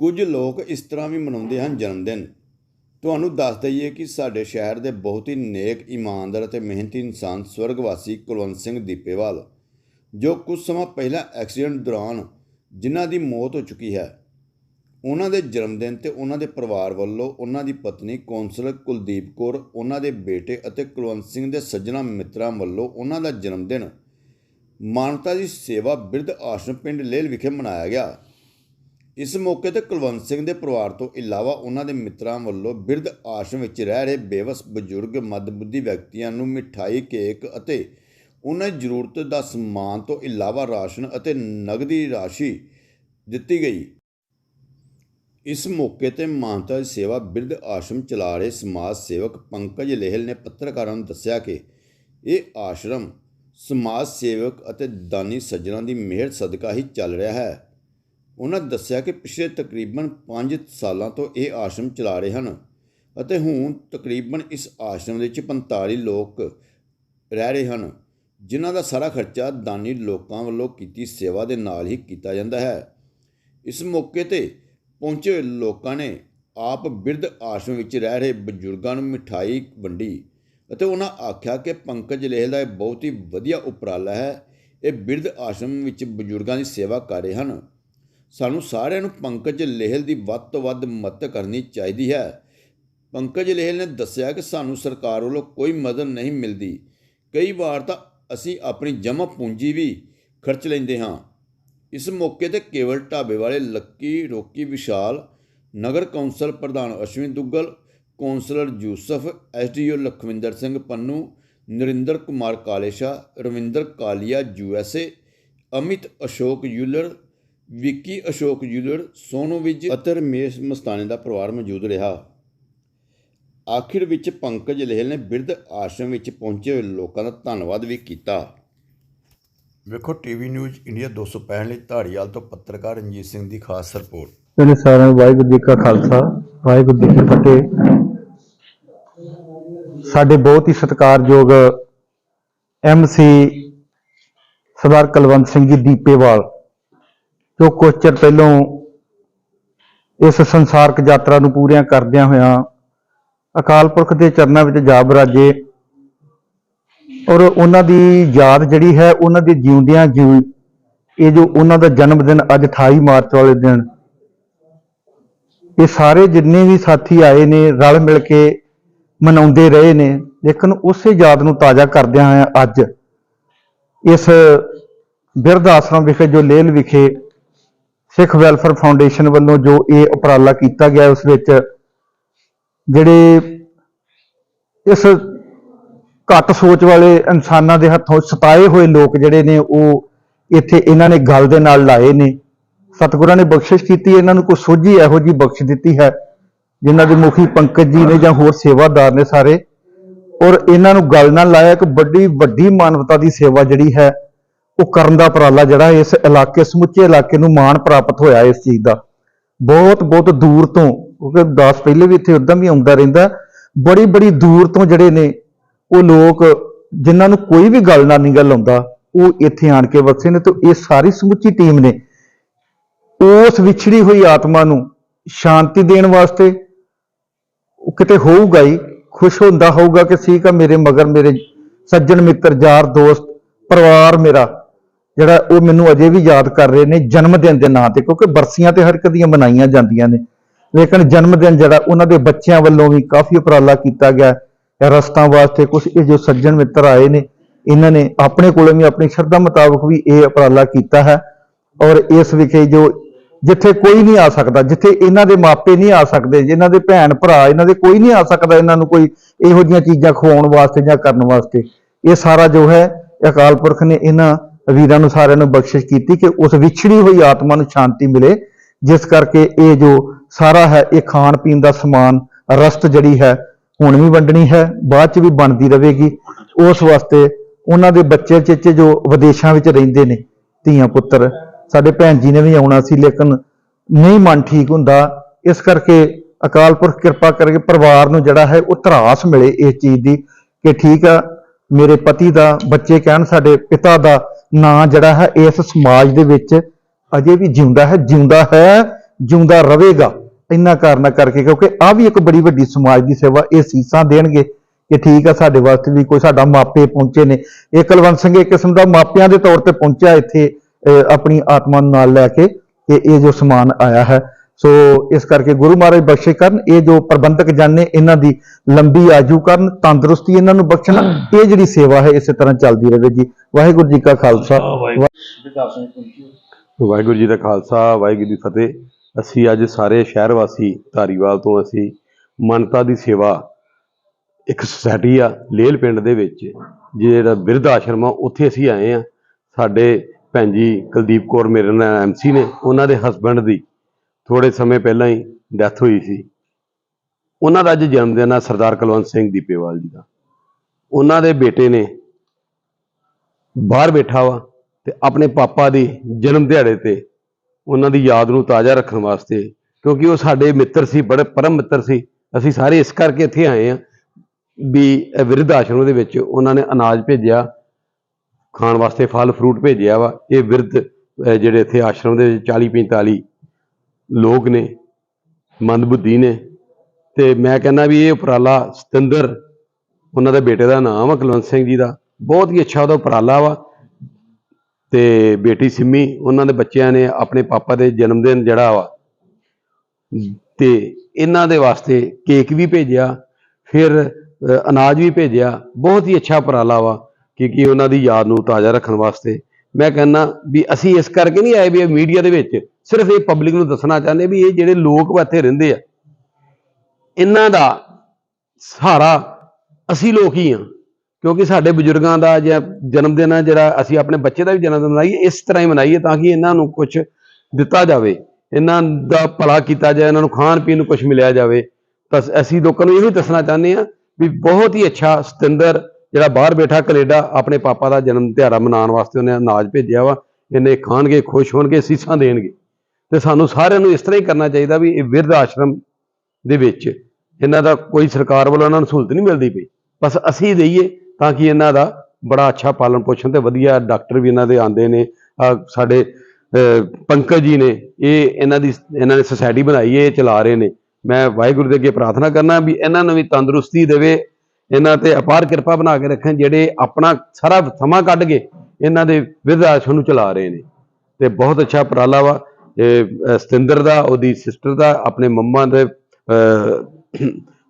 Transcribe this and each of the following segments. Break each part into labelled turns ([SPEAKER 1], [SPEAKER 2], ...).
[SPEAKER 1] ਕੁਝ ਲੋਕ ਇਸ ਤਰ੍ਹਾਂ ਵੀ ਮਨਾਉਂਦੇ ਹਨ ਜਨਮ ਦਿਨ ਤੁਹਾਨੂੰ ਦੱਸ ਦਈਏ ਕਿ ਸਾਡੇ ਸ਼ਹਿਰ ਦੇ ਬਹੁਤ ਹੀ ਨੇਕ, ਇਮਾਨਦਾਰ ਅਤੇ ਮਿਹਨਤੀ ਇਨਸਾਨ ਸਵਰਗਵਾਸੀ ਕੁਲਵੰਤ ਸਿੰਘ ਦੀਪੇਵਾਲ, ਜੋ ਕੁਝ ਸਮਾਂ ਪਹਿਲਾਂ ਐਕਸੀਡੈਂਟ ਦੌਰਾਨ ਜਿਨ੍ਹਾਂ ਦੀ ਮੌਤ ਹੋ ਚੁੱਕੀ ਹੈ, ਉਹਨਾਂ ਦੇ ਜਨਮ ਦਿਨ ਤੇ ਉਹਨਾਂ ਦੇ ਪਰਿਵਾਰ ਵੱਲੋਂ ਉਹਨਾਂ ਦੀ ਪਤਨੀ ਕੌਂਸਲਰ ਕੁਲਦੀਪ ਕੌਰ, ਉਹਨਾਂ ਦੇ ਬੇਟੇ ਅਤੇ ਕੁਲਵੰਤ ਸਿੰਘ ਦੇ ਸੱਜਣਾ ਮਿੱਤਰਾਂ ਵੱਲੋਂ ਉਹਨਾਂ ਦਾ ਜਨਮ ਦਿਨ ਮਾਨਵਤਾ ਦੀ ਸੇਵਾ ਬਿਰਧ ਆਸ਼ਰਮ ਪਿੰਡ ਲੇਲ ਵਿਖੇ ਮਨਾਇਆ ਗਿਆ। ਇਸ ਮੌਕੇ ਤੇ ਕੁਲਵੰਤ ਸਿੰਘ ਦੇ ਪਰਿਵਾਰ ਤੋਂ ਇਲਾਵਾ ਉਹਨਾਂ ਦੇ ਮਿੱਤਰਾਂ ਵੱਲੋਂ ਬਿਰਧ ਆਸ਼ਰਮ ਵਿੱਚ ਰਹਿ ਰਹੇ ਬੇਵਸ ਬਜ਼ੁਰਗ ਮੱਧਬੁੱਧੀ ਵਿਅਕਤੀਆਂ ਨੂੰ ਮਿਠਾਈ, ਕੇਕ ਅਤੇ ਉਹਨਾਂ ਦੀ ਜ਼ਰੂਰਤ ਦਾ ਸਮਾਨ ਤੋਂ ਇਲਾਵਾ ਰਾਸ਼ਨ ਅਤੇ ਨਗਦੀ ਰਾਸ਼ੀ ਦਿੱਤੀ ਗਈ। ਇਸ ਮੌਕੇ ਤੇ ਮਾਨਤਾ ਦੀ ਸੇਵਾ ਬਿਰਧ ਆਸ਼ਰਮ ਚਲਾ ਰਹੇ ਸਮਾਜ ਸੇਵਕ ਪੰਕਜ ਲਹਿਲ ਨੇ ਪੱਤਰਕਾਰਾਂ ਨੂੰ ਦੱਸਿਆ ਕਿ ਇਹ ਆਸ਼ਰਮ ਸਮਾਜ ਸੇਵਕ ਅਤੇ ਦਾਨੀ ਸੱਜਣਾ ਦੀ ਮਿਹਰ ਸਦਕਾ ਹੀ ਚੱਲ ਰਿਹਾ ਹੈ। ਉਹਨਾਂ ਦੱਸਿਆ ਕਿ ਪਿਛਲੇ ਤਕਰੀਬਨ 5 ਸਾਲਾਂ ਤੋਂ ਇਹ ਆਸ਼ਰਮ ਚਲਾ ਰਹੇ ਹਨ ਅਤੇ ਹੁਣ ਤਕਰੀਬਨ ਇਸ ਆਸ਼ਰਮ ਵਿੱਚ 45 ਲੋਕ ਰਹਿ ਰਹੇ ਹਨ, ਜਿਨ੍ਹਾਂ ਦਾ ਸਾਰਾ ਖਰਚਾ ਦਾਨੀ ਲੋਕਾਂ ਵੱਲੋਂ ਕੀਤੀ ਸੇਵਾ ਦੇ ਨਾਲ ਹੀ ਕੀਤਾ ਜਾਂਦਾ ਹੈ। ਇਸ ਮੌਕੇ ਤੇ ਪਹੁੰਚੇ ਹੋਏ ਲੋਕਾਂ ਨੇ ਆਪ ਬਿਰਧ ਆਸ਼ਰਮ ਵਿੱਚ ਰਹਿ ਰਹੇ ਬਜ਼ੁਰਗਾਂ ਨੂੰ ਮਿਠਾਈ, ਵੰਡੀ ਅਤੇ ਉਹਨਾਂ ਆਖਿਆ ਕਿ ਪੰਕਜ ਲਹਿਲ ਦਾ ਇਹ ਬਹੁਤ ਹੀ ਵਧੀਆ ਉਪਰਾਲਾ ਹੈ। ਇਹ ਬਿਰਧ ਆਸ਼ਰਮ ਵਿੱਚ ਬਜ਼ੁਰਗਾਂ ਦੀ ਸੇਵਾ ਕਰ ਰਹੇ ਹਨ। ਸਾਨੂੰ ਸਾਰਿਆਂ ਨੂੰ ਪੰਕਜ ਲਹਿਲ ਦੀ ਵੱਧ ਤੋਂ ਵੱਧ ਮਦਦ ਕਰਨੀ ਚਾਹੀਦੀ ਹੈ। ਪੰਕਜ ਲਹਿਲ ਨੇ ਦੱਸਿਆ ਕਿ ਸਾਨੂੰ ਸਰਕਾਰ ਵੱਲੋਂ ਕੋਈ ਮਦਦ ਨਹੀਂ ਮਿਲਦੀ। ਕਈ ਵਾਰ ਤਾਂ ਅਸੀਂ ਆਪਣੀ ਜਮ੍ਹਾਂ ਪੂੰਜੀ ਵੀ ਖਰਚ ਲੈਂਦੇ ਹਾਂ। ਇਸ ਮੌਕੇ ਤੇ ਕੇਵਲ ਢਾਬੇ ਵਾਲੇ ਲੱਕੀ, ਰੋਕੀ, ਵਿਸ਼ਾਲ, ਨਗਰ ਕੌਂਸਲ ਪ੍ਰਧਾਨ Ashwani Duggal, councillor Yusuf SDO Lakhwinder Singh Pannu, Narinder Kumar Kalesha, Ravinder Kalia USA Amit Ashok ਯੂਲਰ Vicky Ashok ਯੂਲਰ ਸੋਨੂ ਵਿਜ ਅਤੇ ਰਮੇਸ਼ ਮਸਤਾਨੇ ਦਾ ਪਰਿਵਾਰ ਮੌਜੂਦ ਰਿਹਾ। ਆਖਿਰ ਵਿੱਚ ਪੰਕਜ ਲਹਿਲ ਨੇ ਬਿਰਧ ਆਸ਼ਰਮ ਵਿੱਚ ਪਹੁੰਚੇ ਹੋਏ ਲੋਕਾਂ ਦਾ ਧੰਨਵਾਦ ਵੀ ਕੀਤਾ। ਵੇਖੋ ਟੀਵੀ ਨਿਊਜ਼ ਇੰਡੀਆ 265 ਲਈ ਧਾਰੀਵਾਲ ਤੋਂ ਪੱਤਰਕਾਰ ਰਣਜੀਤ ਸਿੰਘ ਦੀ ਖਾਸ ਰਿਪੋਰਟ।
[SPEAKER 2] ਜਿਹੜੇ ਸਾਰਿਆਂ ਨੂੰ ਵਾਹਿਗੁਰੂ ਜੀ ਕਾ ਖਾਲਸਾ ਵਾਹਿਗੁਰੂ ਜੀ ਕੀ ਫਤਿਹ। ਸਾਡੇ ਬਹੁਤ ਹੀ ਸਤਿਕਾਰਯੋਗ ਐਮਸੀ ਸਰਦਾਰ ਕੁਲਵੰਤ ਸਿੰਘ ਜੀ ਦੀਪੇਵਾਲ ਜੋ ਕੁਝ ਚਿਰ ਪਹਿਲੋਂ ਇਸ ਸੰਸਾਰਕ ਯਾਤਰਾ ਨੂੰ ਪੂਰੀਆਂ ਕਰਦਿਆਂ ਹੋਇਆਂ ਅਕਾਲ ਪੁਰਖ ਦੇ ਚਰਨਾਂ ਵਿੱਚ ਜਾ ਬਰਾਜੇ ਔਰ ਉਹਨਾਂ ਦੀ ਯਾਦ ਜਿਹੜੀ ਹੈ, ਉਹਨਾਂ ਦੇ ਜਿਉਂਦਿਆਂ ਜਿਉਂ ਇਹ ਜੋ ਉਹਨਾਂ ਦਾ ਜਨਮ ਦਿਨ ਅੱਜ 28 ਮਾਰਚ ਵਾਲੇ ਦਿਨ, ਇਹ ਸਾਰੇ ਜਿੰਨੇ ਵੀ ਸਾਥੀ ਆਏ ਨੇ, ਰਲ ਮਿਲ ਕੇ ਮਨਾਉਂਦੇ ਰਹੇ ਨੇ, ਲੇਕਿਨ ਉਸੇ ਯਾਦ ਨੂੰ ਤਾਜ਼ਾ ਕਰਦਿਆਂ ਹੋਇਆਂ ਅੱਜ ਇਸ ਬਿਰਧ ਆਸ਼ਰਮ ਵਿਖੇ, ਜੋ ਲੇਲ ਵਿਖੇ ਸਿੱਖ ਵੈਲਫੇਅਰ ਫਾਊਂਡੇਸ਼ਨ ਵੱਲੋਂ ਜੋ ਇਹ ਉਪਰਾਲਾ ਕੀਤਾ ਗਿਆ ਉਸ ਵਿੱਚ ਜਿਹੜੇ ਇਸ ਘੱਟ ਸੋਚ ਵਾਲੇ ਇਨਸਾਨਾਂ ਦੇ ਹੱਥੋਂ ਸਤਾਏ ਹੋਏ ਲੋਕ ਜਿਹੜੇ ਨੇ ਉਹ ਇੱਥੇ ਇਹਨਾਂ ਨੇ ਗੱਲ ਦੇ ਨਾਲ ਲਾਏ ਨੇ। ਸਤਿਗੁਰਾਂ ਨੇ ਬਖਸ਼ਿਸ਼ ਕੀਤੀ, ਇਹਨਾਂ ਨੂੰ ਕੋਈ ਸੋਝੀ ਇਹੋ ਜੀ ਬਖਸ਼ ਦਿੱਤੀ ਹੈ ਜਿਨ੍ਹਾਂ ਦੇ ਮੁਖੀ ਪੰਕਜ ਜੀ ਨੇ ਜਾਂ ਹੋਰ ਸੇਵਾਦਾਰ ਨੇ ਸਾਰੇ। ਔਰ ਇਹਨਾਂ ਨੂੰ ਗੱਲ ਨਾਲ ਲਾਇਆ ਕਿ ਵੱਡੀ ਵੱਡੀ ਮਾਨਵਤਾ ਦੀ ਸੇਵਾ ਜਿਹੜੀ ਹੈ ਉਹ ਕਰਨ ਦਾ ਉਪਰਾਲਾ ਜਿਹੜਾ ਇਸ ਇਲਾਕੇ, ਸਮੁੱਚੇ ਇਲਾਕੇ ਨੂੰ ਮਾਣ ਪ੍ਰਾਪਤ ਹੋਇਆ ਇਸ ਚੀਜ਼ ਦਾ। ਬਹੁਤ ਬਹੁਤ ਦੂਰ ਤੋਂ, ਕਿਉਂਕਿ ਦਾਸ ਪਹਿਲੇ ਵੀ ਇੱਥੇ ਉਦਾਂ ਵੀ ਆਉਂਦਾ ਰਹਿੰਦਾ, ਬੜੀ ਬੜੀ ਦੂਰ ਤੋਂ ਜਿਹੜੇ ਨੇ, ਉਹ ਲੋਕ ਜਿਨ੍ਹਾਂ ਨੂੰ ਕੋਈ ਵੀ ਗੱਲ ਨਾਲ ਨਹੀਂ ਗੱਲ ਆਉਂਦਾ, ਉਹ ਇੱਥੇ ਆਣ ਕੇ ਵਸੇ ਨੇ ਤੇ ਇਹ ਸਾਰੀ ਸਮੁੱਚੀ ਟੀਮ ਨੇ। ਉਸ ਵਿਛੜੀ ਹੋਈ ਆਤਮਾ ਨੂੰ ਸ਼ਾਂਤੀ ਦੇਣ ਵਾਸਤੇ ਉਹ ਕਿਤੇ ਹੋਊਗਾ ਹੀ, ਖੁਸ਼ ਹੁੰਦਾ ਹੋਊਗਾ ਕਿ ਠੀਕ ਆ, ਮੇਰੇ ਮਗਰ ਮੇਰੇ ਸੱਜਣ ਮਿੱਤਰ, ਯਾਰ, ਦੋਸਤ, ਪਰਿਵਾਰ ਮੇਰਾ ਜਿਹੜਾ ਉਹ ਮੈਨੂੰ ਅਜੇ ਵੀ ਯਾਦ ਕਰ ਰਹੇ ਨੇ ਜਨਮ ਦਿਨ ਦੇ ਨਾਂ ਤੇ, ਕਿਉਂਕਿ ਬਰਸੀਆਂ ਤੇ ਹਰ ਇੱਕ ਦੀਆਂ ਮਨਾਈਆਂ ਜਾਂਦੀਆਂ ਨੇ। ਲੇਕਿਨ ਜਨਮ ਦਿਨ ਜਿਹੜਾ ਉਹਨਾਂ ਦੇ ਬੱਚਿਆਂ ਵੱਲੋਂ ਵੀ ਕਾਫੀ ਉਪਰਾਲਾ ਕੀਤਾ ਗਿਆ। ਹੈ ਰਸਤਾਂ ਵਾਸਤੇ ਕੁਝ ਇਹ ਜੋ ਸੱਜਣ ਮਿੱਤਰ ਆਏ ਨੇ, ਇਹਨਾਂ ਨੇ ਆਪਣੇ ਕੋਲੋਂ ਵੀ ਆਪਣੀ ਸ਼ਰਧਾ ਮੁਤਾਬਕ ਵੀ ਇਹ ਉਪਰਾਲਾ ਕੀਤਾ ਹੈ। ਔਰ ਇਸ ਵਿਖੇ ਜੋ ਜਿੱਥੇ ਕੋਈ ਨਹੀਂ ਆ ਸਕਦਾ, ਜਿੱਥੇ ਇਹਨਾਂ ਦੇ ਮਾਪੇ ਨਹੀਂ ਆ ਸਕਦੇ, ਜਿਨ੍ਹਾਂ ਦੇ ਭੈਣ ਭਰਾ, ਇਹਨਾਂ ਦੇ ਕੋਈ ਨਹੀਂ ਆ ਸਕਦਾ ਇਹਨਾਂ ਨੂੰ ਕੋਈ ਇਹੋ ਜਿਹੀਆਂ ਚੀਜ਼ਾਂ ਖਵਾਉਣ ਵਾਸਤੇ ਜਾਂ ਕਰਨ ਵਾਸਤੇ। ਇਹ ਸਾਰਾ ਜੋ ਹੈ ਅਕਾਲ ਪੁਰਖ ਨੇ ਇਹਨਾਂ ਵੀਰਾਂ ਨੂੰ ਸਾਰਿਆਂ ਨੂੰ ਬਖਸ਼ਿਸ਼ ਕੀਤੀ ਕਿ ਉਸ ਵਿਛੜੀ ਹੋਈ ਆਤਮਾ ਨੂੰ ਸ਼ਾਂਤੀ ਮਿਲੇ, ਜਿਸ ਕਰਕੇ ਇਹ ਜੋ ਸਾਰਾ ਹੈ, ਇਹ ਖਾਣ ਪੀਣ ਦਾ ਸਮਾਨ, ਰਸਤ ਜਿਹੜੀ ਹੈ, ਹੁਣ ਵੀ ਵੰਡਣੀ ਹੈ, ਬਾਅਦ ਚ ਵੀ ਬਣਦੀ ਰਹੇਗੀ। ਉਸ ਵਾਸਤੇ ਉਹਨਾਂ ਦੇ ਬੱਚੇ ਚੇਚੇ ਜੋ ਵਿਦੇਸ਼ਾਂ ਵਿੱਚ ਰਹਿੰਦੇ ਨੇ, ਧੀਆਂ ਪੁੱਤਰ, ਸਾਡੇ ਭੈਣ ਜੀ ਨੇ ਵੀ ਆਉਣਾ ਸੀ, ਲੇਕਿਨ ਨਹੀਂ ਮਨ ਠੀਕ ਹੁੰਦਾ। ਇਸ ਕਰਕੇ ਅਕਾਲ ਪੁਰਖ ਕਿਰਪਾ ਕਰਕੇ ਪਰਿਵਾਰ ਨੂੰ ਜਿਹੜਾ ਹੈ, ਉਹ ਤਰਾਸ ਮਿਲੇ ਇਸ ਚੀਜ਼ ਦੀ ਕਿ ਠੀਕ ਆ ਮੇਰੇ ਪਤੀ ਦਾ ਬੱਚੇ ਕਹਿਣ ਸਾਡੇ ਪਿਤਾ ਦਾ ਨਾਂ ਜਿਹੜਾ ਹੈ ਇਸ ਸਮਾਜ ਦੇ ਵਿੱਚ ਅਜੇ ਵੀ ਜਿਉਂਦਾ ਹੈ ਜਿਉਂਦਾ ਹੈ ਜਿਉਂਦਾ ਰਹੇਗਾ। ਇੰਨਾ ਕਾਰਨਾ ਕਰਕੇ ਕਿਉਂਕਿ ਆ ਵੀ ਇੱਕ ਬੜੀ ਵੱਡੀ ਸਮਾਜ ਦੀ ਸੇਵਾ ਇਹ ਸੀਸਾਂ ਦੇਣਗੇ ਕਿ ਠੀਕ ਆ ਸਾਡੇ ਵਾਸਤੇ ਵੀ ਕੋਈ ਸਾਡਾ ਮਾਪੇ ਪਹੁੰਚੇ ਨੇ। ਇਹ ਕੁਲਵੰਤ ਸਿੰਘ ਇੱਕ ਕਿਸਮ ਦਾ ਮਾਪਿਆਂ ਦੇ ਤੌਰ ਤੇ ਪਹੁੰਚਿਆ ਇੱਥੇ ਅਹ, ਆਪਣੀ ਆਤਮਾ ਨੂੰ ਨਾਲ ਲੈ ਕੇ ਕਿ ਇਹ ਜੋ ਸਮਾਨ ਆਇਆ ਹੈ ਸੋ ਇਸ ਕਰਕੇ ਗੁਰੂ ਮਹਾਰਾਜ ਬਖਸ਼ੇ ਕਰਨ ਇਹ ਜੋ ਪ੍ਰਬੰਧਕ ਜਨ ਨੇ ਇਹਨਾਂ ਦੀ ਲੰਬੀ ਆਜੂ ਕਰਨ ਤੰਦਰੁਸਤੀ ਇਹਨਾਂ ਨੂੰ ਬਖਸ਼ਣ ਇਹ ਜਿਹੜੀ ਸੇਵਾ ਹੈ ਇਸੇ ਤਰ੍ਹਾਂ ਚੱਲਦੀ ਰਹੇ ਜੀ। ਵਾਹਿਗੁਰੂ ਜੀ ਕਾ ਖਾਲਸਾ।
[SPEAKER 3] ਵਾਹਿਗੁਰੂ ਜੀ ਦਾ ਖਾਲਸਾ ਵਾਹਿਗੁਰੂ ਜੀ ਦੀ ਫਤਿਹ। ਅਸੀਂ ਅੱਜ ਸਾਰੇ ਸ਼ਹਿਰ ਵਾਸੀ ਧਾਰੀਵਾਲ ਤੋਂ ਅਸੀਂ ਮਨਤਾ ਦੀ ਸੇਵਾ ਇੱਕ ਸੁਸਾਇਟੀ ਆ ਲੇਲ ਪਿੰਡ ਦੇ ਵਿੱਚ ਜਿਹੜਾ ਬਿਰਧ ਆਸ਼ਰਮ ਆ ਉੱਥੇ ਅਸੀਂ ਆਏ ਆ। ਸਾਡੇ ਭੈਣ ਜੀ ਕੁਲਦੀਪ ਕੌਰ ਮੇਰੇ ਨਾਲ ਐਮਸੀ ਨੇ ਉਹਨਾਂ ਦੇ ਹਸਬੰਡ ਦੀ ਥੋੜੇ ਸਮੇਂ ਪਹਿਲਾਂ ਹੀ ਡੈਥ ਹੋਈ ਸੀ। ਉਹਨਾਂ ਦਾ ਅੱਜ ਜਨਮ ਦਿਨ ਆ ਸਰਦਾਰ ਕੁਲਵੰਤ ਸਿੰਘ ਦੀਪੇਵਾਲ ਜੀ ਦਾ। ਉਹਨਾਂ ਦੇ ਬੇਟੇ ਨੇ ਬਾਹਰ ਬੈਠਾ ਵਾ ਤੇ ਆਪਣੇ ਪਾਪਾ ਦੀ ਜਨਮ ਦਿਹਾੜੇ ਤੇ ਉਹਨਾਂ ਦੀ ਯਾਦ ਨੂੰ ਤਾਜ਼ਾ ਰੱਖਣ ਵਾਸਤੇ, ਕਿਉਂਕਿ ਉਹ ਸਾਡੇ ਮਿੱਤਰ ਸੀ, ਬੜੇ ਪਰਮ ਮਿੱਤਰ ਸੀ। ਅਸੀਂ ਸਾਰੇ ਇਸ ਕਰਕੇ ਇੱਥੇ ਆਏ ਆ ਵੀ ਇਹ ਵਿਰਧ ਆਸ਼ਰਮ ਦੇ ਵਿੱਚ ਉਹਨਾਂ ਨੇ ਅਨਾਜ ਭੇਜਿਆ, ਖਾਣ ਵਾਸਤੇ ਫਲ ਫਰੂਟ ਭੇਜਿਆ ਵਾ। ਇਹ ਵਿਰਧ ਜਿਹੜੇ ਇੱਥੇ ਆਸ਼ਰਮ ਦੇ ਵਿੱਚ 40 45 ਲੋਕ ਨੇ, ਮੰਦਬੁੱਧੀ ਨੇ ਤੇ ਮੈਂ ਕਹਿੰਦਾ ਵੀ ਇਹ ਉਪਰਾਲਾ ਸਤਿੰਦਰ, ਉਹਨਾਂ ਦੇ ਬੇਟੇ ਦਾ ਨਾਮ ਆ, ਕੁਲਵੰਤ ਸਿੰਘ ਜੀ ਦਾ, ਬਹੁਤ ਹੀ ਅੱਛਾ ਉਹਦਾ ਉਪਰਾਲਾ ਵਾ। ਤੇ ਬੇਟੀ ਸਿੰਮੀ, ਉਹਨਾਂ ਦੇ ਬੱਚਿਆਂ ਨੇ ਆਪਣੇ ਪਾਪਾ ਦੇ ਜਨਮ ਦਿਨ ਜਿਹੜਾ ਵਾ, ਤੇ ਇਹਨਾਂ ਦੇ ਵਾਸਤੇ ਕੇਕ ਵੀ ਭੇਜਿਆ, ਫਿਰ ਅਨਾਜ ਵੀ ਭੇਜਿਆ, ਬਹੁਤ ਹੀ ਅੱਛਾ ਉਪਰਾਲਾ ਵਾ, ਕਿਉਂਕਿ ਉਹਨਾਂ ਦੀ ਯਾਦ ਨੂੰ ਤਾਜ਼ਾ ਰੱਖਣ ਵਾਸਤੇ। ਮੈਂ ਕਹਿੰਦਾ ਵੀ ਅਸੀਂ ਇਸ ਕਰਕੇ ਨਹੀਂ ਆਏ ਵੀ ਮੀਡੀਆ ਦੇ ਵਿੱਚ ਸਿਰਫ ਇਹ ਪਬਲਿਕ ਨੂੰ ਦੱਸਣਾ ਚਾਹੁੰਦੇ ਵੀ ਇਹ ਜਿਹੜੇ ਲੋਕ ਇੱਥੇ ਰਹਿੰਦੇ ਆ, ਇਹਨਾਂ ਦਾ ਸਹਾਰਾ ਅਸੀਂ ਲੋਕ ਹੀ ਆ। ਕਿਉਂਕਿ ਸਾਡੇ ਬਜ਼ੁਰਗਾਂ ਦਾ ਜਾਂ ਜਨਮ ਦਿਨ ਆ ਜਿਹੜਾ ਅਸੀਂ ਆਪਣੇ ਬੱਚੇ ਦਾ ਵੀ ਜਨਮ ਦਿਨ ਮਨਾਈਏ, ਇਸ ਤਰ੍ਹਾਂ ਹੀ ਮਨਾਈਏ ਤਾਂ ਕਿ ਇਹਨਾਂ ਨੂੰ ਕੁਝ ਦਿੱਤਾ ਜਾਵੇ, ਇਹਨਾਂ ਦਾ ਭਲਾ ਕੀਤਾ ਜਾਏ, ਇਹਨਾਂ ਨੂੰ ਖਾਣ ਪੀਣ ਨੂੰ ਕੁਝ ਮਿਲਿਆ ਜਾਵੇ। ਤਾਂ ਅਸੀਂ ਲੋਕਾਂ ਨੂੰ ਇਹ ਵੀ ਦੱਸਣਾ ਚਾਹੁੰਦੇ ਆ ਵੀ ਬਹੁਤ ਹੀ ਅੱਛਾ ਸਤਿੰਦਰ ਜਿਹੜਾ ਬਾਹਰ ਬੈਠਾ ਕੈਨੇਡਾ ਆਪਣੇ ਪਾਪਾ ਦਾ ਜਨਮ ਦਿਹਾੜਾ ਮਨਾਉਣ ਵਾਸਤੇ ਉਹਨੇ ਅਨਾਜ ਭੇਜਿਆ ਵਾ, ਇਹਨੇ ਖਾਣਗੇ, ਖੁਸ਼ ਹੋਣਗੇ, ਸੀਸਾਂ ਦੇਣਗੇ। ਤੇ ਸਾਨੂੰ ਸਾਰਿਆਂ ਨੂੰ ਇਸ ਤਰ੍ਹਾਂ ਹੀ ਕਰਨਾ ਚਾਹੀਦਾ ਵੀ ਇਹ ਬਿਰਧ ਆਸ਼ਰਮ ਦੇ ਵਿੱਚ ਇਹਨਾਂ ਦਾ ਕੋਈ ਸਰਕਾਰ ਵੱਲੋਂ ਇਹਨਾਂ ਨੂੰ ਸਹੂਲਤ ਨਹੀਂ ਮਿਲਦੀ ਪਈ। ਬਸ ਅਸੀਂ ਦੇਈਏ ਤਾਂ ਕਿ ਇਹਨਾਂ ਦਾ ਬੜਾ ਅੱਛਾ ਪਾਲਣ ਪੋਸ਼ਣ ਤੇ ਵਧੀਆ ਡਾਕਟਰ ਵੀ ਇਹਨਾਂ ਦੇ ਆਉਂਦੇ ਨੇ ਸਾਡੇ ਪੰਕਜ ਜੀ ਨੇ, ਇਹ ਇਹਨਾਂ ਦੀ, ਇਹਨਾਂ ਨੇ ਸੁਸਾਇਟੀ ਬਣਾਈ ਹੈ, ਇਹ ਚਲਾ ਰਹੇ ਨੇ। ਮੈਂ ਵਾਹਿਗੁਰੂ ਦੇ ਅੱਗੇ ਪ੍ਰਾਰਥਨਾ ਕਰਨਾ ਵੀ ਇਹਨਾਂ ਨੂੰ ਵੀ ਤੰਦਰੁਸਤੀ ਦੇਵੇ ਇਹਨਾਂ ਤੇ ਅਪਾਰ ਕਿਰਪਾ ਬਣਾ ਕੇ ਰੱਖਣ, ਜਿਹੜੇ ਆਪਣਾ ਸਾਰਾ ਸਮਾਂ ਕੱਢ ਕੇ ਇਹਨਾਂ ਦੇ ਵਿਰਧ ਆਸ਼ਰਮ ਨੂੰ ਚਲਾ ਰਹੇ ਨੇ। ਤੇ ਬਹੁਤ ਅੱਛਾ ਉਪਰਾਲਾ ਵਾ। ਸਤਿੰਦਰ ਦਾ, ਉਹਦੀ ਸਿਸਟਰ ਦਾ, ਆਪਣੇ ਮੰਮਾ ਦੇ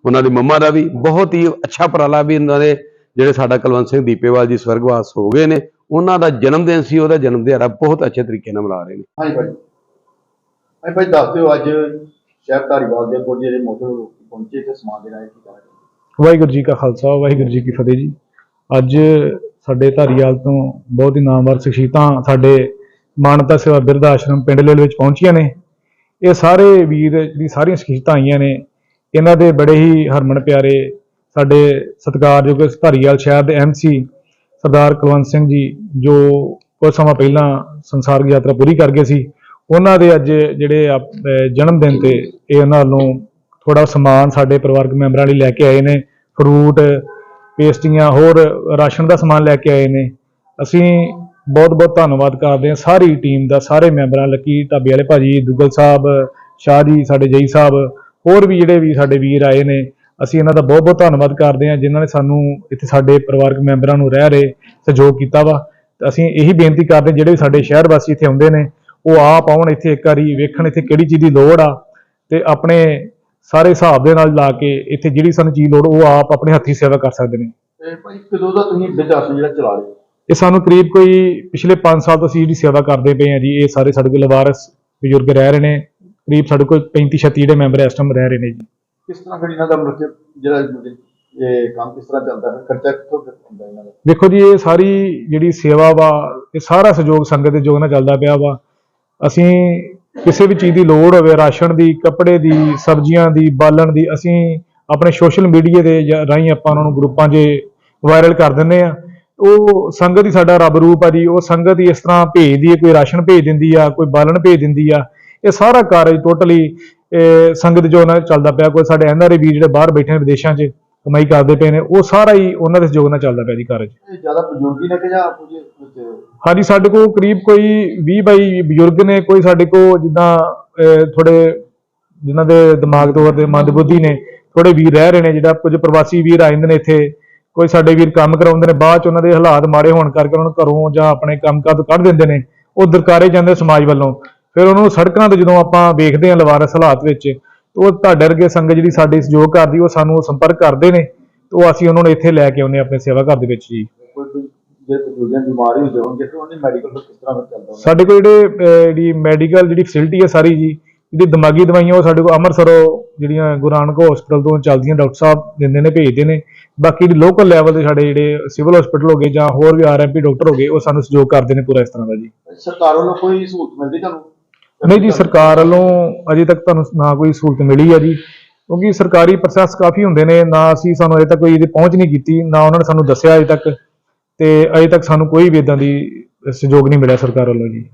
[SPEAKER 3] ਉਹਨਾਂ ਦੀ ਮੰਮਾ ਦਾ ਵੀ ਬਹੁਤ ਹੀ ਅੱਛਾ ਉਪਰਾਲਾ ਵੀ ਇਹਨਾਂ ਦੇ, ਜਿਹੜੇ ਸਾਡਾ ਕੁਲਵੰਤ ਸਿੰਘ ਦੀਪੇਵਾਲ ਜੀ ਸਵਰਗਵਾਸ ਹੋ ਗਏ ਨੇ। ਉਹਨਾਂ ਦਾ ਜਨਮ ਦਿਨ ਸੀ, ਉਹਦਾ ਜਨਮ ਦਿਹਾੜਾ ਬਹੁਤ ਅੱਛੇ ਤਰੀਕੇ ਨਾਲ ਮਨਾ ਰਹੇ ਨੇ।
[SPEAKER 1] ਹਾਂਜੀ ਭਾਈ। ਹਾਂਜੀ ਭਾਈ, ਦੱਸ ਦਿਓ ਅੱਜ ਸ਼ਹਿਰ ਧਾਰੀਵਾਲ ਦੇ ਕੋਲ ਜਿਹੜੇ ਮੋਟਰ ਪਹੁੰਚੇ ਤੇ ਸਮਾਨ ਦੇਣਾ ਹੈ ਕੀ ਕਰਾਂਗੇ
[SPEAKER 4] ਵਾਹਿਗੁਰੂ ਜੀ ਕਾ ਖਾਲਸਾ, ਵਾਹਿਗੁਰੂ ਜੀ ਕੀ ਫਤਿਹ ਜੀ। ਅੱਜ ਸਾਡੇ ਧਾਰੀਵਾਲ ਤੋਂ ਬਹੁਤ ਹੀ ਨਾਮਵਰ ਸ਼ਖਸੀਅਤਾਂ ਸਾਡੇ ਮਾਨਤਾ ਸੇਵਾ ਬਿਰਧ ਆਸ਼ਰਮ ਪਿੰਡ ਲੇਲ ਵਿੱਚ ਪਹੁੰਚੀਆਂ ਨੇ। ਇਹ ਸਾਰੇ ਵੀਰ ਜਿਹੜੀ ਸਾਰੀਆਂ ਸ਼ਖਸੀਅਤਾਂ ਆਈਆਂ ਨੇ, ਇਹਨਾਂ ਦੇ ਬੜੇ ਹੀ ਹਰਮਨ ਪਿਆਰੇ ਸਾਡੇ ਸਤਿਕਾਰਯੋਗ ਧਾਰੀਵਾਲ ਸ਼ਹਿਰ ਦੇ ਐਮਸੀ ਸਰਦਾਰ ਕੁਲਵੰਤ ਸਿੰਘ ਜੀ, ਜੋ ਕੁਝ ਸਮਾਂ ਪਹਿਲਾਂ ਸੰਸਾਰਿਕ ਯਾਤਰਾ ਪੂਰੀ ਕਰ ਗਏ ਸੀ। ਉਹਨਾਂ ਦੇ ਅੱਜ ਜਿਹੜੇ ਆਪ- ਜਨਮ ਦਿਨ ਤੇ ਇਹ ਉਹਨਾਂ ਨੂੰ ਥੋੜਾ ਸਮਾਨ ਸਾਡੇ ਪਰਿਵਾਰਕ ਮੈਂਬਰਾਂ ਲਈ ਲੈ ਕੇ ਆਏ ਨੇ। ਫਰੂਟ ਪੇਸਟੀਆਂ ਹੋਰ ਰਾਸ਼ਨ ਦਾ ਸਮਾਨ ਲੈ ਕੇ ਆਏ ਨੇ। ਅਸੀਂ ਬਹੁਤ ਬਹੁਤ ਧੰਨਵਾਦ ਕਰਦੇ ਹਾਂ ਸਾਰੀ ਟੀਮ ਦਾ ਸਾਰੇ ਮੈਂਬਰਾਂ ਲੱਕੀ ਢਾਬੇ ਵਾਲੇ ਭਾਜੀ ਦੁੱਗਲ ਸਾਹਿਬ ਸ਼ਾਹ ਜੀ ਸਾਡੇ ਜਈ ਸਾਹਿਬ ਹੋਰ ਵੀ ਜਿਹੜੇ ਵੀ ਸਾਡੇ ਵੀਰ ਆਏ ਨੇ ਅਸੀਂ ਇਹਨਾਂ ਦਾ ਬਹੁਤ ਬਹੁਤ ਧੰਨਵਾਦ ਕਰਦੇ ਹਾਂ ਜਿਨ੍ਹਾਂ ਨੇ ਸਾਨੂੰ ਇੱਥੇ ਸਾਡੇ ਪਰਿਵਾਰਕ ਮੈਂਬਰਾਂ ਨੂੰ ਰਹਿ ਰਹੇ ਸਹਿਯੋਗ ਕੀਤਾ ਵਾ। ਤੇ ਅਸੀਂ ਇਹੀ ਬੇਨਤੀ ਕਰਦੇ ਹਾਂ, ਜਿਹੜੇ ਵੀ ਸਾਡੇ ਸ਼ਹਿਰ ਵਾਸੀ ਇੱਥੇ ਆਉਂਦੇ ਨੇ ਉਹ ਆਪ ਆਉਣ ਇੱਥੇ ਇੱਕ ਵਾਰੀ ਵੇਖਣ ਇੱਥੇ ਕਿਹੜੀ ਚੀਜ਼ ਦੀ ਲੋੜ ਆ ਤੇ ਆਪਣੇ ਸਾਰੇ ਹਿਸਾਬ ਦੇ ਨਾਲ ਲਾ ਕੇ ਇੱਥੇ ਜਿਹੜੀ ਸਾਨੂੰ ਚੀਜ਼ ਲੋੜ ਉਹ ਆਪ ਆਪਣੇ ਹੱਥੀਂ ਸੇਵਾ ਕਰ ਸਕਦੇ ਨੇ।
[SPEAKER 1] ਤੇ ਭਾਈ ਕਦੋਂ ਦਾ ਤੁਸੀਂ ਬਿਰਧ ਆਸ਼ਰਮ ਜਿਹੜਾ ਚਲਾ ਰਹੇ ਹੋ?
[SPEAKER 4] ਇਹ ਸਾਨੂੰ ਕਰੀਬ ਕੋਈ ਪਿਛਲੇ 5 ਸਾਲ ਤੋਂ ਅਸੀਂ ਜਿਹੜੀ ਸੇਵਾ ਕਰਦੇ ਪਏ ਹਾਂ ਜੀ ਇਹ ਸਾਰੇ ਸਾਡੇ ਕੋਲ ਲਵਾਰਸ ਬਜ਼ੁਰਗ ਰਹਿ ਰਹੇ ਨੇ। ਕਰੀਬ ਸਾਡੇ ਕੋਲ 35 36 ਜਿਹੜੇ ਮੈਂਬਰ ਇਸ ਟਾਈਮ ਰਹਿ ਰਹੇ ਨੇ ਜੀ।
[SPEAKER 1] ਕਿਸ ਤਰ੍ਹਾਂ ਫਿਰ ਇਹਨਾਂ ਦਾ ਮਤਲਬ ਜਿਹੜਾ ਇਹ ਕੰਮ ਕਿਸ ਤਰ੍ਹਾਂ ਚੱਲਦਾ ਹੈ ਖਰਚਾ ਕਿੱਥੋਂ ਫਿਰ ਹੁੰਦਾ ਇਹਨਾਂ ਦਾ?
[SPEAKER 4] ਵੇਖੋ ਜੀ ਇਹ ਸਾਰੀ ਜਿਹੜੀ ਸੇਵਾ ਵਾ ਇਹ ਸਾਰਾ ਸਹਿਯੋਗ ਸੰਗਤ ਦੇ ਯੋਗ ਨਾਲ ਚੱਲਦਾ ਪਿਆ ਵਾ। ਅਸੀਂ ਕਿਸੇ ਵੀ ਚੀਜ਼ ਦੀ ਲੋੜ ਹੋਵੇ, ਰਾਸ਼ਨ ਦੀ, ਕੱਪੜੇ ਦੀ, ਸਬਜ਼ੀਆਂ ਦੀ, ਬਾਲਣ ਦੀ, ਅਸੀਂ ਆਪਣੇ ਸੋਸ਼ਲ ਮੀਡੀਆ ਦੇ ਰਾਹੀਂ ਆਪਾਂ ਉਹਨਾਂ ਨੂੰ ਗਰੁੱਪਾਂ 'ਚ ਵਾਇਰਲ ਕਰ ਦਿੰਦੇ ਆ ਉਹ ਸੰਗਤ ਹੀ ਸਾਡਾ ਰੱਬ ਰੂਪ ਆ ਜੀ। ਉਹ ਸੰਗਤ ਹੀ ਇਸ ਤਰ੍ਹਾਂ ਭੇਜਦੀ ਹੈ, ਕੋਈ ਰਾਸ਼ਨ ਭੇਜ ਦਿੰਦੀ ਆ, ਕੋਈ ਬਾਲਣ ਭੇਜ ਦਿੰਦੀ ਆ। ਇਹ ਸਾਰਾ ਕਾਰਜ ਟੋਟਲੀ ਸੰਗਤ ਜੋ ਨਾਲ ਚੱਲਦਾ ਪਿਆ। ਕੋਈ ਸਾਡੇ ਐਨਆਰਏ ਵੀਰ ਜਿਹੜੇ ਬਾਹਰ ਬੈਠੇ ਨੇ ਵਿਦੇਸ਼ਾਂ 'ਚ ਕਮਾਈ ਕਰਦੇ ਪਏ ਨੇ ਉਹ ਸਾਰਾ ਹੀ ਉਹਨਾਂ ਦੇ ਸਹਿਯੋਗ ਨਾਲ ਚੱਲਦਾ ਪਿਆ ਜੀ ਕਾਰਜ।
[SPEAKER 5] ਜ਼ਿਆਦਾ ਬਜ਼ੁਰਗੀ ਨੇ ਕਿ ਜਾਂ ਕੁਝ ਵਿੱਚ
[SPEAKER 4] ਹਾਂਜੀ ਸਾਡੇ ਕੋਲ ਕਰੀਬ ਕੋਈ 20 ਬਾਈ ਬਜ਼ੁਰਗ ਨੇ ਕੋਈ ਸਾਡੇ ਕੋਲ ਜਿੱਦਾਂ ਥੋੜੇ ਜਿਨ੍ਹਾਂ ਦੇ ਦਿਮਾਗ ਤੇ ਮੰਦਬੁੱਧੀ ਨੇ ਥੋੜੇ ਵੀਰ ਰਹਿ ਰਹੇ ਨੇ ਜਿਹੜਾ ਕੁਝ ਪ੍ਰਵਾਸੀ ਵੀਰ ਆ ਜਾਂਦੇ ਨੇ ਇੱਥੇ ਕੋਈ ਸਾਡੇ ਵੀਰ ਕੰਮ ਕਰਾਉਂਦੇ ਨੇ ਬਾਅਦ ਚ ਉਹਨਾਂ ਦੇ ਹਾਲਾਤ ਮਾੜੇ ਹੋਣ ਕਰਕੇ ਉਹਨਾਂ ਨੂੰ ਘਰੋਂ ਜਾਂ ਆਪਣੇ ਕੰਮਕਾਜ ਤੋਂ ਕੱਢ ਦਿੰਦੇ ਨੇ ਉਹ ਦਰਕਾਰੇ ਜਾਂਦੇ ਸਮਾਜ ਵੱਲੋਂ। ਫਿਰ ਉਹਨਾਂ ਸੜਕਾਂ ਤੇ ਜਦੋਂ ਆਪਾਂ ਵੇਖਦੇ ਹਾਂ ਲਵਾਰਸ ਹਾਲਾਤ ਵਿੱਚ ਉਹ ਤੁਹਾਡੇ ਵਰਗੇ ਸੰਗਤ ਜਿਹੜੀ ਸਾਡੀ ਸਹਿਯੋਗ ਕਰਦੀ ਉਹ ਸਾਨੂੰ ਸੰਪਰਕ ਕਰਦੇ ਨੇ ਤੇ ਉਹ ਅਸੀਂ ਉਹਨਾਂ ਨੂੰ ਇੱਥੇ ਲੈ ਕੇ ਆਉਂਦੇ ਆਪਣੇ ਸੇਵਾ ਘਰ ਦੇ ਵਿੱਚ ਜੀ। ਸਾਡੇ ਕੋਲ ਜਿਹੜੇ ਜਿਹੜੀ ਮੈਡੀਕਲ ਜਿਹੜੀ ਫੈਸਿਲਿਟੀ ਹੈ ਸਾਰੀ ਜੀ ਜਿਹੜੀ ਦਿਮਾਗੀ ਦਵਾਈਆਂ ਉਹ ਸਾਡੇ ਕੋਲ ਅੰਮ੍ਰਿਤਸਰੋਂ ਜਿਹੜੀਆਂ ਗੁਰੂ ਨਾਨਕ ਹਸਪੀਟਲ ਤੋਂ ਚੱਲਦੀਆਂ ਡਾਕਟਰ ਸਾਹਿਬ ਦਿੰਦੇ ਨੇ ਭੇਜਦੇ ਨੇ। ਬਾਕੀ ਜਿਹੜੀ ਲੋਕਲ ਲੈਵਲ ਦੇ ਸਾਡੇ ਜਿਹੜੇ ਸਿਵਲ ਹਸਪੀਟਲ ਹੋ ਗਏ ਜਾਂ ਹੋਰ ਵੀ ਆਰਐਮਪੀ ਡਾਕਟਰ ਹੋ ਗਏ ਉਹ ਸਾਨੂੰ ਸਹਿਯੋਗ ਕਰਦੇ ਨੇ ਪੂਰਾ ਇਸ ਤਰ੍ਹਾਂ ਦਾ ਜੀ।
[SPEAKER 5] ਸਰਕਾਰ ਵੱਲੋਂ ਕੋਈ ਸਹੂਲਤ ਮਿਲਦੀ ਤੁਹਾਨੂੰ?
[SPEAKER 4] ਨਹੀਂ ਜੀ, ਸਰਕਾਰ ਵੱਲੋਂ ਅਜੇ ਤੱਕ ਤੁਹਾਨੂੰ ਨਾ ਕੋਈ ਸਹੂਲਤ ਮਿਲੀ ਹੈ ਜੀ। ਕਿਉਂਕਿ ਸਰਕਾਰੀ ਪ੍ਰੋਸੈਸ ਕਾਫੀ ਹੁੰਦੇ ਨੇ, ਨਾ ਅਸੀਂ ਸਾਨੂੰ ਅਜੇ ਤੱਕ ਕੋਈ ਇਹਦੀ ਪਹੁੰਚ ਨਹੀਂ ਕੀਤੀ, ਨਾ ਉਹਨਾਂ ਨੇ ਸਾਨੂੰ ਦੱਸਿਆ ਅਜੇ ਤੱਕ। ਤੇ ਅਜੇ ਤੱਕ ਸਾਨੂੰ ਕੋਈ ਵੀ ਇਦਾਂ ਦੀ ਸਹਿਯੋਗ ਨਹੀਂ ਮਿਲਿਆ ਸਰਕਾਰ ਵੱਲੋਂ ਜੀ।